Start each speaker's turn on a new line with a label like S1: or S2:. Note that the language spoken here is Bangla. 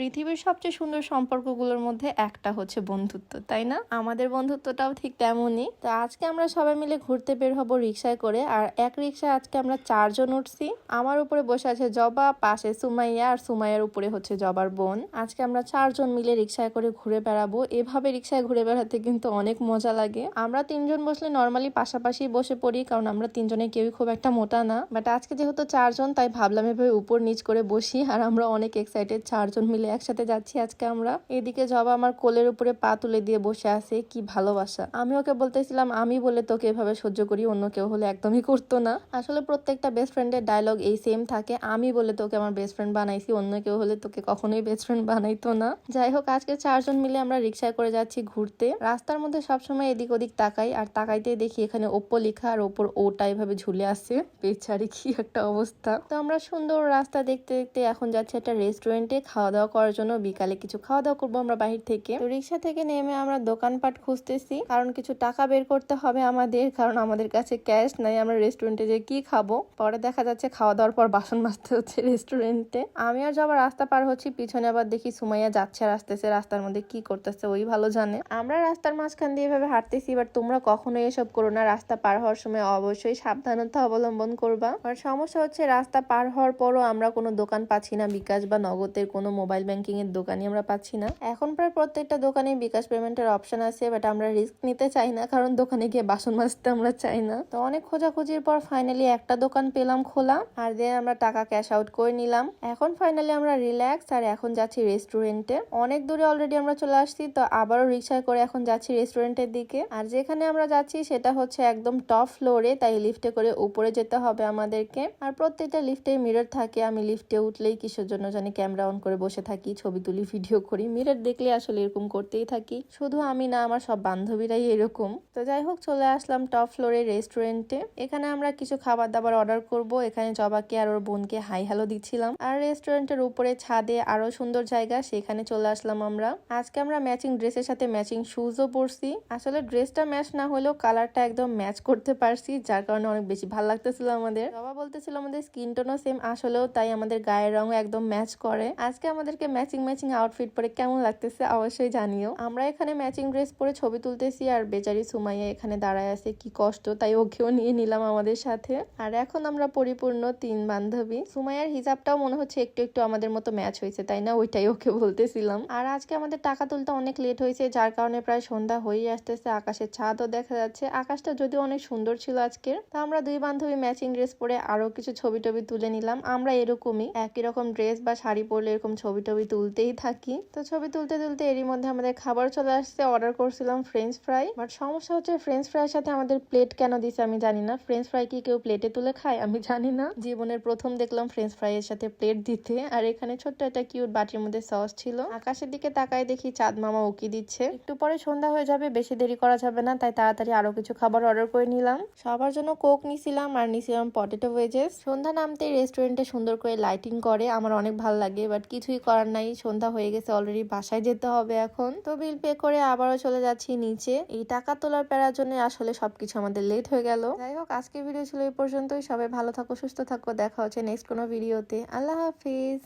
S1: পৃথিবীর সবচেয়ে সুন্দর সম্পর্কগুলোর মধ্যে একটা হচ্ছে বন্ধুত্ব, তাই না? আমাদের বন্ধুত্বটাও ঠিক তেমনই। তো আজকে আমরা সবাই মিলে ঘুরতে বের হব রিক্সায় করে, আর এক রিক্সায় আজকে আমরা চারজন উঠছি। আমার উপরে বসে আছে জবা, পাশে সুমাইয়া, আর সুমাইয়ার উপরে হচ্ছে জবার বোন। আজকে আমরা চারজন মিলে রিক্সায় করে ঘুরে বেড়াবো। এভাবে রিক্সায় ঘুরে বেড়াতে কিন্তু অনেক মজা লাগে। আমরা তিনজন বসলে নর্মালি পাশাপাশি বসে পড়ি, কারণ আমরা তিনজনে কেউই খুব একটা মোটা না। বাট আজকে যেহেতু চারজন, তাই ভাবলাম এভাবে উপর নিচ করে বসি, আর আমরা অনেক এক্সাইটেড চারজন মিলে একসাথে যাচ্ছি আজকে আমরা। এদিকে জবা আমার কোলের উপরে পা তুলে দিয়ে বসে আছে, কি ভালোবাসা। আমি ওকে বলতেছিলাম, আমি বলে তোকে এভাবে সহ্য করি, অন্য কেউ হলে একদমই করতো না। আসলে প্রত্যেকটা বেস্ট ফ্রেন্ডের ডায়লগ এই সেম থাকে। আমি বলে তোকে আমার বেস্ট ফ্রেন্ড বানাইছি, অন্য কেউ হলে তোকে কখনোই বেস্ট ফ্রেন্ড বানাইতো না। যাই হোক, আজকে চারজন মিলে আমরা রিক্সায় করে যাচ্ছি ঘুরতে। রাস্তার মধ্যে সবসময় এদিক ওদিক তাকাই, আর তাকাইতে দেখি এখানে ওপ্পো লেখা, আর ওপর ওটা এভাবে ঝুলে আছে। বেচারি কি একটা অবস্থা। তো আমরা সুন্দর রাস্তা দেখতে দেখতে এখন যাচ্ছি একটা রেস্টুরেন্টে খাওয়া দাওয়া করার জন্য বিকালে কিছু খাওয়া দাওয়া করব আমরা বাহির থেকে। তো রিক্সা থেকে নেমে আমরা দোকানপাট খুঁজতেছি। কারণ কিছু টাকা বের করতে হবে আমাদের, কারণ আমাদের কাছে ক্যাশ নাই, আমরা রেস্টুরেন্টে যে কি খাব? পরে দেখা যাচ্ছে খাওয়া দাওয়ার পর বাসন মাজতে হচ্ছে রেস্টুরেন্টে। আমি আর যাবার রাস্তা পার হচ্ছি, পিছনে আবার দেখি সুমাইয়া যাচ্ছে, আর আসতেছে রাস্তার মধ্যে কি করতেছে, ওই ভালো জানে। আমরা রাস্তার মাঝখান দিয়ে এভাবে হাঁটতেছি এবার তোমরা কখনোই এসব করো না। রাস্তা পার হওয়ার সময় অবশ্যই সাবধানতা অবলম্বন করবা। আর সমস্যা হচ্ছে রাস্তা পার হওয়ার পরও আমরা কোনো দোকান পাচ্ছি না বিকাশ বা নগদের কোনো মোবাইল ব্যাংকিং এর দোকানই আমরা পাচ্ছি না। এখন প্রায় প্রত্যেকটা দোকানে বিকাশ পেমেন্টের অপশন আছে বাট আমরা রিস্ক নিতে চাই না, কারণ দোকানে গিয়ে বাসন মাজতে আমরা চাই না। তো অনেক খোঁজাখুঁজির পর ফাইনালি একটা দোকান পেলাম খোলা, আর দেন আমরা টাকা ক্যাশ আউট করে নিলাম। এখন ফাইনালি আমরা রিল্যাক্স আর এখন যাচ্ছি রেস্টুরেন্টে অনেক দূরে অলরেডি আমরা চলে আসছি, তো আবারও রিক্সায় করে এখন যাচ্ছি রেস্টুরেন্টের দিকে। আর যেখানে আমরা যাচ্ছি সেটা হচ্ছে একদম টপ ফ্লোরে তাই লিফটে করে উপরে যেতে হবে আমাদেরকে। আর প্রত্যেকটা লিফটে মিরর থাকে, আমি লিফটে উঠলেই কিসের জন্য জানি ক্যামেরা অন করে বসে থাকি, ছবি তুলি ভিডিও করি। মিরর দেখলে আসলে এরকম করতেই থাকি। শুধু আমি না, আমার সব বান্ধবীরাই এরকম। তো যাই হোক, চলে আসলাম টপ ফ্লোরে রেস্টুরেন্টে এখানে আমরা কিছু খাবার দাবার অর্ডার করব। এখানে জবাকে আর ওর বোনকে হাই হ্যালো দিচ্ছিলাম। আর রেস্টুরেন্টের উপরে ছাদে আরও সুন্দর জায়গা, সেখানে চলে আসলাম আমরা। আজকে আমরা ম্যাচিং ড্রেসের সাথে ম্যাচিং শুজও পরছি। আসলে ড্রেসটা ম্যাচ না হলেও কালারটা একদম ম্যাচ করতে পারছি, যার কারণে অনেক বেশি ভালো লাগতেছিল আমাদের। বাবা বলতেছিল আমাদের স্কিন টোনও সেম আসলেও তাই আমাদের গায়ের রঙও একদম ম্যাচ করে। আজকে আমাদেরকে ম্যাচিং ম্যাচিং আউটফিট পরে কেমন লাগতেছে অবশ্যই জানিও। আমরা এখানে ম্যাচিং ড্রেস পরে ছবি তুলতেছি আর বেচারি সুমাইয়া এখানে দাঁড়ায় আছে, কি কষ্ট, তাই ওকেও নিয়ে নিলাম আমাদের সাথে। আর এখন আমরা পরিপূর্ণ তিন বান্ধবী। সুমাইয়ার হিজাবটাও মনে হচ্ছে একটু একটু আমাদের মতো ম্যাচ হয়েছে, তাই না? ওইটাই ওকে বলতেছিলাম। আর আজকে আমাদের টাকা তুলতে অনেক লেট হয়েছে, যার কারণে প্রায় সন্ধ্যা হয়ে আসতেছে, আকাশের ছাদও দেখা যাচ্ছে। আকাশটা যদিও অনেক সুন্দর ছিল আজকের, তা আমরা দুই বান্ধবী ম্যাচিং ড্রেস পরে আরও কিছু ছবি টবি তুলে নিলাম। আমরা এরকমই, একই রকম ড্রেস বা শাড়ি পরলে এরকম ছবি টবি তুলতেই থাকি। তো ছবি তুলতে তুলতে এরই মধ্যে আমাদের খাবার চলে আসছে। অর্ডার করছিলাম ফ্রেঞ্চ ফ্রাই বাট সমস্যা হচ্ছে ফ্রেঞ্চ ফ্রাইয়ের সাথে আমাদের প্লেট কেন দিছে আমি জানি না। ফ্রেঞ্চ ফ্রাই কি কেউ প্লেটে তুলে খায়? আমি জানি না। জীবনের প্রথম দেখলাম ফ্রেঞ্চ ফ্রাই এর সাথে প্লেট দিতে। আর এখানে ছোট্ট একটা কিউট বাটির মধ্যে সস ছিল। আকাশের দিকে তাকায় দেখি চাঁদ মামা উকি দিচ্ছে। একটু পরে সন্ধ্যা হয়ে যাবে, বেশি দেরি করা যাবে না। তাই তাড়াতাড়ি আরও কিছু খাবার অর্ডার করে নিলাম। সবার জন্য কোক নিছিলাম আর নিছিলাম পটেটো ভেজেস সন্ধ্যা নামতে রেস্টুরেন্টে সুন্দর করে লাইটিং করে। আমার অনেক ভালো লাগে বাট কিছুই করার নাই, সন্ধ্যা হয়ে গেছে অলরেডি বাসায় যেতে হবে এখন। তো বিল পে করে আবারও চলে যাচ্ছি নিচে। এই টাকা তোলার পেরার জন্য আসলে সবকিছু আমাদের লেট হয়ে গেল। যাই হোক, আজকের ভিডিও ছিল এই পর্যন্তই। সবাই ভালো থাকো, সুস্থ থাকো। দেখা হচ্ছে নেক্সট কোনো ভিডিওতে আল্লাহ হাফিজ।